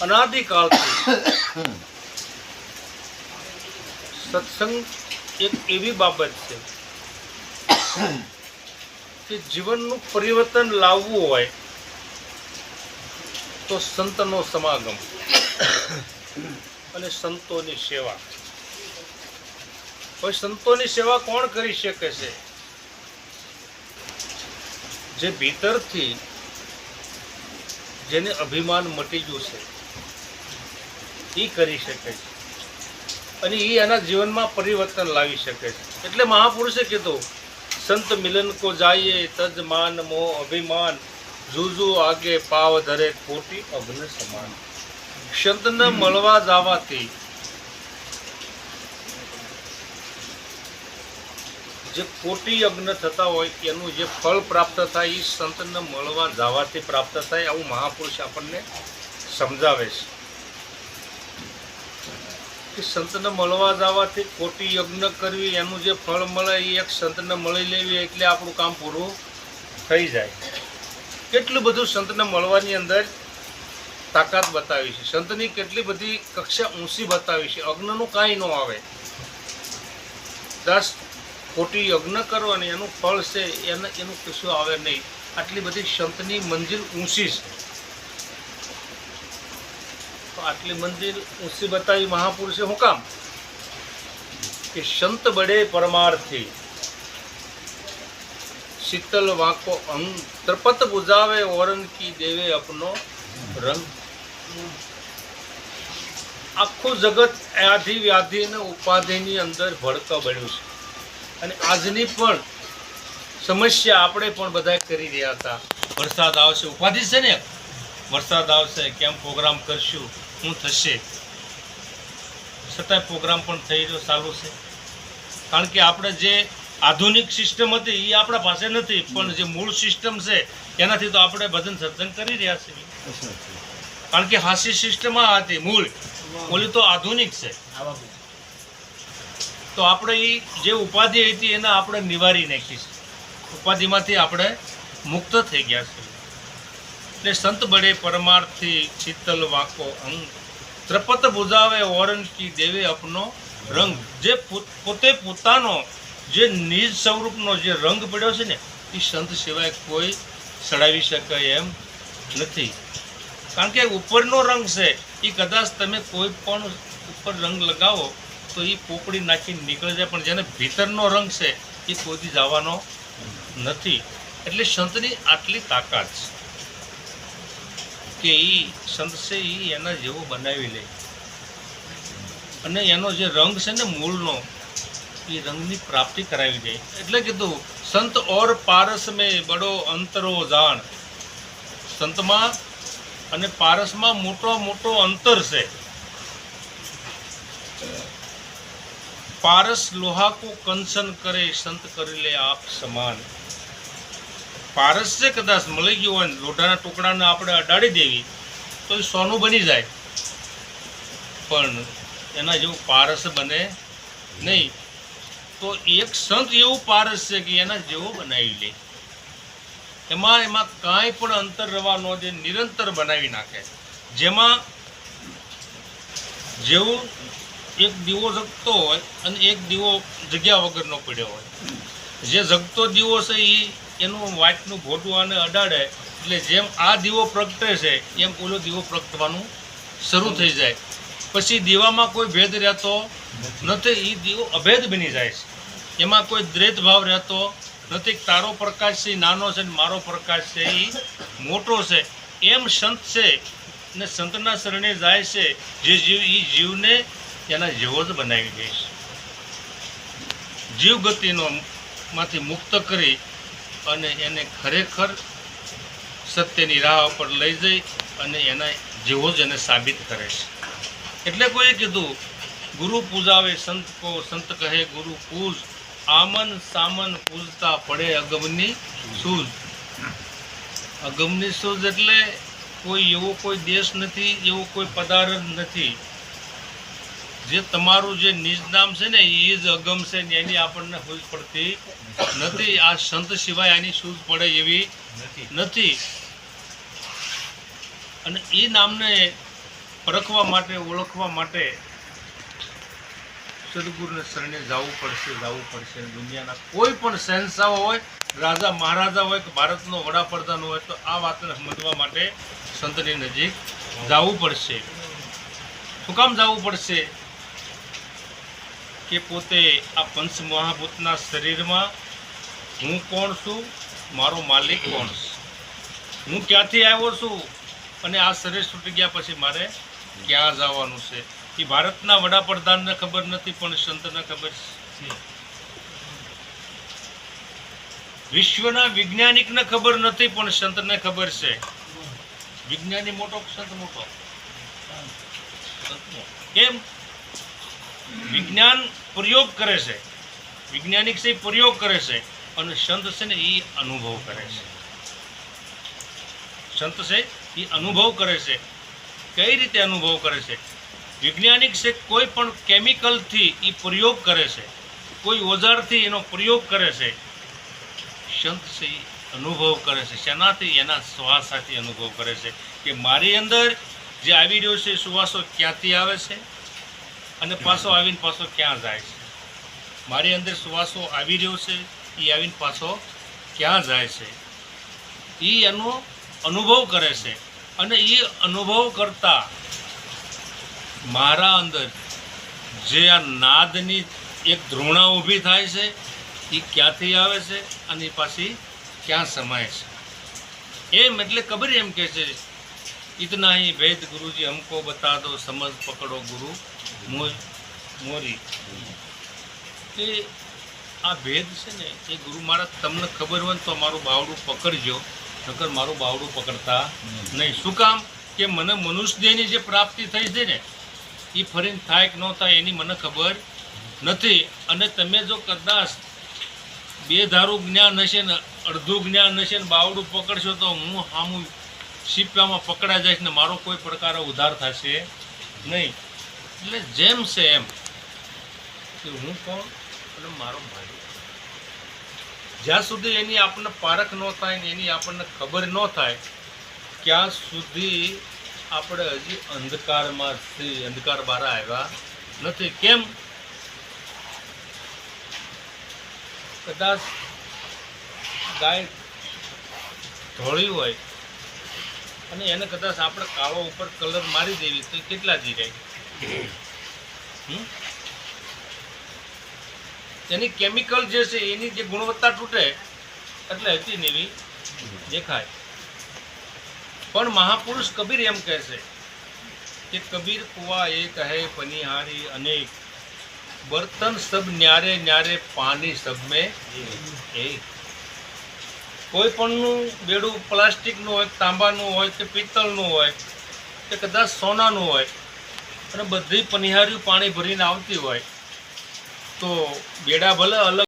અનાદિકાળથી સત્સંગ એક એવી બાબત છે કે જીવનનું પરિવર્તન લાવવું હોય તો સંતનો સમાગમ અને સંતોની સેવા. હવે સંતોની સેવા કોણ કરી શકે છે? જે ભીતરથી જેને અભિમાન મટી ગયું છે. એ કરી શકે છે. અને એ એના જીવનમાં પરિવર્તન લાવી શકે છે. એટલે મહાપુરુષે કીધું, સંત મિલન કો જાઈએ, તજ માન મોહ અભિમાન જુજુ આગે પાવ ધરે કોટી અગ્ન સમાન. સંતને મળવા જવાથી જે કોટી યજ્ઞ થતા હોય, એનું જે ફળ પ્રાપ્ત થાય એ સંતને મળવા જવાથી પ્રાપ્ત થાય, આવું મહાપુરુષ આપણને સમજાવે છે. સંતને મળવા જવાથી ખોટી યજ્ઞ કરવી, એનું જે ફળ મળે એ એક સંતને મળી લેવી એટલે આપણું કામ પૂરું થઈ જાય. કેટલું બધું સંતને મળવાની અંદર તાકાત બતાવી છે. સંતની કેટલી બધી કક્ષા ઊંચી બતાવી છે. અગ્નનું કાંઈ ન આવે. દસ ખોટી યજ્ઞ કરો અને એનું ફળ છે, એને એનું કશું આવે નહીં. આટલી બધી સંતની મંજિલ ઊંચી છે. તો આટલી મંદિર ઊંચી બતાવી મહાપુરુષે હું કામ? કે સંત બડે પરમાર્થી શીતલ વાંકો અંગ ત્રપત બુજાવે ઓરંગ કી દેવે અપનો રંગ. આખું જગત આધિ વ્યાધિ અને ઉપાધિની અંદર ભડકા બન્યું છે. અને આજની પણ સમસ્યા આપણે પણ બધા કરી રહ્યા હતા. વરસાદ આવશે, ઉપાધિ છે ને? વરસાદ આવશે, કેમ પ્રોગ્રામ કરશું? શું થશે? છતાંય પ્રોગ્રામ પણ થઈ રહ્યો, ચાલુ છે. કારણ કે આપણે જે આધુનિક સિસ્ટમ હતી એ આપણા પાસે નથી, પણ જે મૂળ સિસ્ટમ છે, એનાથી તો આપણે ભજન સર્જન કરી રહ્યા છીએ. કારણ કે હાસ્ય સિસ્ટમ આ હતી, મૂળ. ઓલી તો આધુનિક છે. તો આપણે એ જે ઉપાધિ હતી, એને આપણે નિવારી નાખી છે ઉપાધિમાંથી આપણે મુક્ત થઈ ગયા છે એટલે સંત બળે પરમાર્થી શીતલ વાંકો અંગ. ત્રપત બુજાવે ઓરંગ કી દેવે અપનો રંગ. જે પોતે પોતાનો જે નિજ સ્વરૂપનો જે રંગ પડ્યો છે ને, એ સંત સિવાય કોઈ સડાવી શકે એમ નથી. કારણ કે ઉપરનો રંગ છે, એ કદાચ તમે કોઈ પણ ઉપર રંગ લગાવો, તો એ પોપડી નાખીને નીકળી જાય. પણ જેને ભીતરનો રંગ છે, એ કોઈથી જવાનો નથી. એટલે સંતની આટલી તાકાત છે. કે એ સંત છે એ એના જેવો બનાવી લે. અને એનો જે રંગ છે ને મૂળનો, એ રંગની પ્રાપ્તિ કરાવી દે. એટલે કીધું, સંત ઓર પારસ મેં બડો અંતરો જાણ. સંતમાં અને પારસમાં મોટો મોટો અંતર છે. પારસ લોહા કો કંચન કરે, સંત કરી લે આપ સમાન. પારસ છે કદાચ મળી ગયું હોય લોઢાના ટુકડાને આપણે અડાડી દેવી, તો એ સોનું બની જાય. પણ એના જેવું પારસ બને નહીં. તો એક સંત એવું પારસ છે કે એના જેવો બનાવી લે. એમાં એમાં કાંઈ પણ અંતર રહેવાનો દે નિરંતર બનાવી નાખે. જેમાં જેવું એક દીવો જગતો હોય અને એક દીવો જગ્યા વગરનો પડ્યો હોય. જે જગતો દીવો છે એ એનું વાટનું ભોટું આને અડાડે, એટલે જેમ આ દીવો પ્રગટે છે, એમ ઓલો દીવો પ્રગટવાનું શરૂ થઈ જાય. પછી દીવામાં કોઈ ભેદ રહેતો નથી એ દીવો અભેદ બની જાય છે. એમાં કોઈ દ્રેત ભાવ રહેતો નથી તારો પ્રકાશ છે નાનો છે ને મારો પ્રકાશ છે એ મોટો છે. એમ સંત છે ને સંતના શરણે જાય છે, જે જીવ એ જીવને એના જેવો જ બનાવી દે છે. જીવ ગતિનો માંથી મુક્ત કરી અને એને ખરેખર સત્યની રાહ ઉપર લઈ જઈ અને એના જેવો જ એને સાબિત કરે છે. એટલે કોઈએ કીધું, ગુરુ પૂજાવે સંત કો સંત કહે ગુરુ પૂજ, આમન સામન પૂજતા પડે અગમની સૂઝ. અગમની સૂઝ એટલે કોઈ એવો કોઈ દેશ નથી, એવો કોઈ પદાર્થ નથી જે તમારું જે નિજ નામ છે ને એ જ અગમ છે ને એની આપણને સૂઝ પડતી નથી. આ સંત સિવાય આની સૂઝ પડે એવી નથી. અને એ નામને પરખવા માટે ઓળખવા માટે સદગુરુને શરણે જવું પડશે જવું પડશે. દુનિયાના કોઈ પણ શહેનશાહ હોય રાજા મહારાજા હોય કે ભારતનો વડાપ્રધાન હોય તો આ વાતને સમજવા માટે સંતની નજીક જવું પડશે. શું કામ જવું પડશે? કે પોતે આ પંચ મહાભૂતના શરીરમાં હું કોણ છું? મારો માલિક કોણ છે? હું ક્યાંથી આવ્યો છું? અને આ શરીર છૂટી ગયા પછી મારે ક્યાં જવાનું છે? એ ભારતના વડાપ્રધાનને ખબર નથી, પણ સંતને ખબર છે. વિશ્વના વૈજ્ઞાનિકને ખબર નથી, પણ સંતને ખબર છે. વિજ્ઞાની મોટો સંત મોટો. કેમ? વિજ્ઞાન પ્રયોગ કરે છે. વૈજ્ઞાનિક છે પ્રયોગ કરે છે અને સંત છે ને એ અનુભવ કરે છે. સંત છે એ અનુભવ કરે છે. કઈ રીતે અનુભવ કરે છે? વૈજ્ઞાનિક છે કોઈ પણ કેમિકલથી એ પ્રયોગ કરે છે. કોઈ ઓજારથી એનો પ્રયોગ કરે છે. સંત છે એ અનુભવ કરે છે. શેનાથી? એના શ્વાસાથી અનુભવ કરે છે. કે મારી અંદર જે આવી રહ્યો છે સુવાસો ક્યાંથી આવે છે? અને પાછો આવીને પાછો ક્યાં જાય છે? મારી અંદર સુવાસો આવી રહ્યો છે એ આવીને પાછો ક્યાં જાય છે? એ એનો અનુભવ કરે છે અને એ અનુભવ કરતાં મારા અંદર જે આ નાદની એક ધૃણા ઊભી થાય છે એ ક્યાંથી આવે છે અને એ પાછી ક્યાં સમાય છે? એમ એટલે કબીર એમ કહે છે ઇતના હી ભેદ ગુરુજી હમકો બતા દો, સમજ પકડો ગુરુ. મોર મોરી. કે આ ભેદ છે ને એ ગુરુ મહારાજ તમને ખબર હોય ને તો મારું બાવડું પકડજો નકર મારું બાવડું પકડતા નહીં. શું કામ? કે મને મનુષ્ય દેહની જે પ્રાપ્તિ થઈ છે ને એ ફરીને થાય કે ન થાય એની મને ખબર નથી. અને તમે જો કદાચ બે ધારું જ્ઞાન હશે ને અડધું જ્ઞાન હશે ને બાવડું પકડશો તો હું સામું શીપ્યામાં પકડાઈ જઈશ ને મારો કોઈ પ્રકારે ઉધાર થશે નહીં. એટલે જેમ છે એમ. કે હું કોણ અને મારો ભાઈ. જ્યાં સુધી એની આપણને પારખ ન થાય ને એની આપણને ખબર ન થાય, ત્યાં સુધી આપણે હજી અંધકારમાંથી અંધકાર બહાર આવ્યા નથી. કેમ? કદાચ ગાય ધોળી હોય અને એને કદાચ આપણે કાળો ઉપર કલર મારી દેવી તો કેટલા જી હમ? એની કેમિકલ જે છે, એની જે ગુણવત્તા તૂટે, એટલે હતી ને એવી દેખાય. પણ મહાપુરુષ કબીર એમ કહે છે કે કબીર કુવા એ કહે પનિહારી અનેક. બર્તન સબ ન્યારે ન્યારે પાણી સબ મેં કોઈ પણનું બેડું પ્લાસ્ટિકનું હોય, તાંબાનું હોય કે પિત્તળનું હોય, કે કદાચ સોનાનું હોય અને બધી પનિહારીઓ પાણી ભરીને આવતી હોય તો બેડા ભલે અલગ